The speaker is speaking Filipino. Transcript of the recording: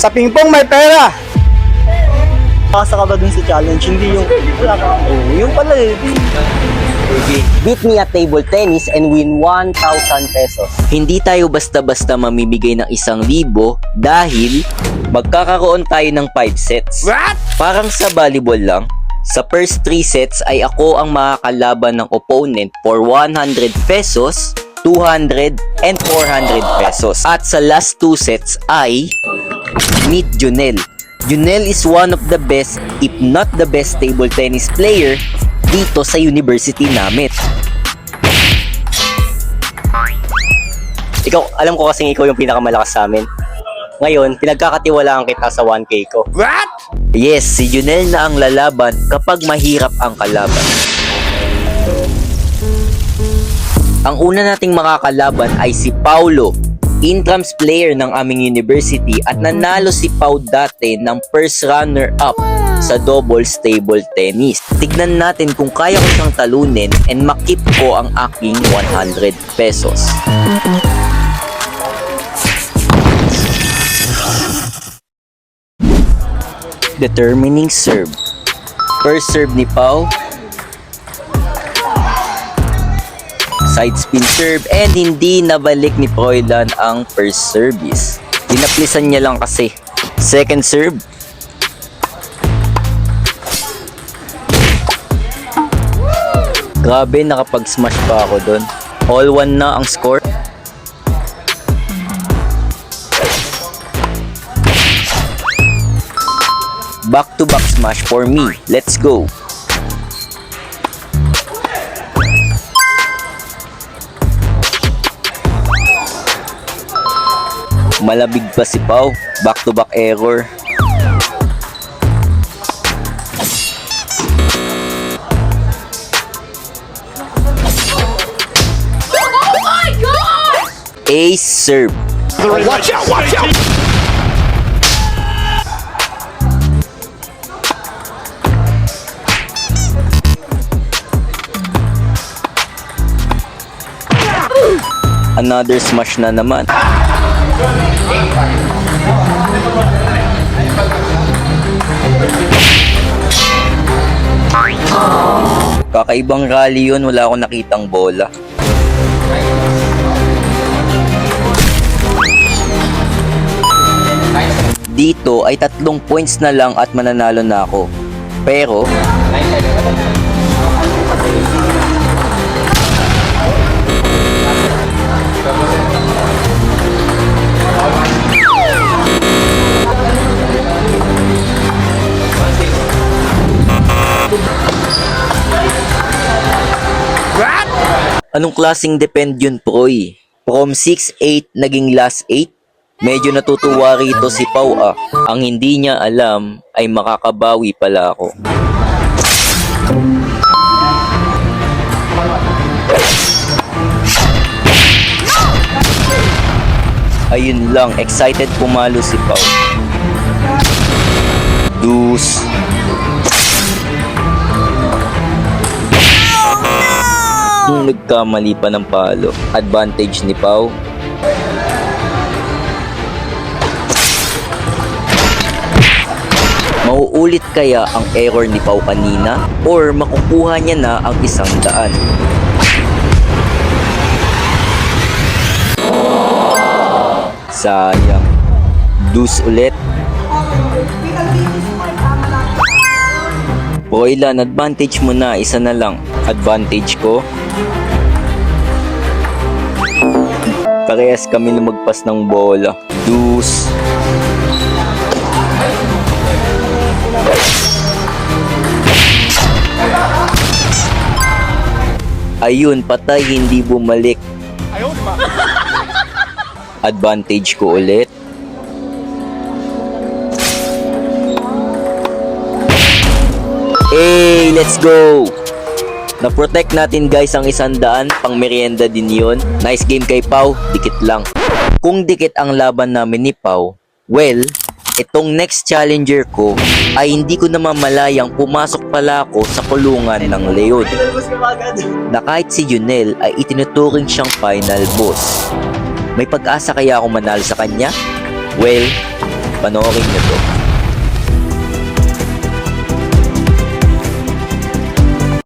Sa pingpong may pera! Pasa ka ba dun sa challenge? Hindi yung, wala ka. Oo, yung pala eh. Beat me at table tennis and win 1,000 pesos. Hindi tayo basta-basta mamimigay ng isang libo dahil magkakaroon tayo ng 5 sets. What? Parang sa volleyball lang. Sa first 3 sets ay ako ang makakalaban ng opponent for 100 pesos, 200, and 400 pesos. At sa last 2 sets ay meet Junel. Junel is one of the best, if not the best table tennis player dito sa university namin. Ikaw, alam ko kasing ikaw yung pinakamalakas sa amin. Ngayon, pinagkakatiwalaan kita sa 1K ko. What? Yes, si Junel na ang lalaban kapag mahirap ang kalaban. Ang una nating makakalaban ay si Paulo, intrams player ng aming university at nanalo si Pau dati ng first runner-up sa doubles table tennis. Tignan natin kung kaya ko siyang talunin and makip ko ang aking 100 pesos. Determining serve. First serve ni Pau. Side spin serve and hindi nabalik ni Proylan ang first service. Dinaplisan niya lang kasi. Second serve. Grabe, nakapag-smash pa ako doon. All one na ang score. Back to back smash for me. Let's go. Malabig pa si Pau. Back to back error. Oh my god! Ace serve. Watch out, watch out! Another smash na naman. Kakaibang rally yun, wala akong nakitang bola. Dito ay tatlong points na lang at mananalo na ako. Pero, Anong klaseng depend yun, Proy? From 6-8 naging last 8? Medyo natutuwa rito si Pau ah. Ang hindi niya alam ay makakabawi pala ako. Ayun lang, excited pumalo si Pau. Deuce. Kung nagkamali pa ng palo, advantage ni Pau. Mauulit kaya ang error ni Pau kanina or makukuha niya na ang isang daan? Sayang. Deuce ulit. Boylan, advantage mo na. Isa na lang. Advantage ko. Parehas kami lumagpas ng bola. Deuce. Ayun, patay, hindi bumalik. Advantage ko ulit. Hey, let's go! Na-protect natin guys ang isang daan, pang merienda din yun. Nice game kay Pau, dikit lang. Kung dikit ang laban namin ni Pau, well, itong next challenger ko ay hindi ko namamalayang pumasok pala ako sa kulungan ng Leon. Na kahit si Junel ay itinuturing siyang final boss. May pag-asa kaya ako manalo sa kanya? Well, Panoorin nyo to.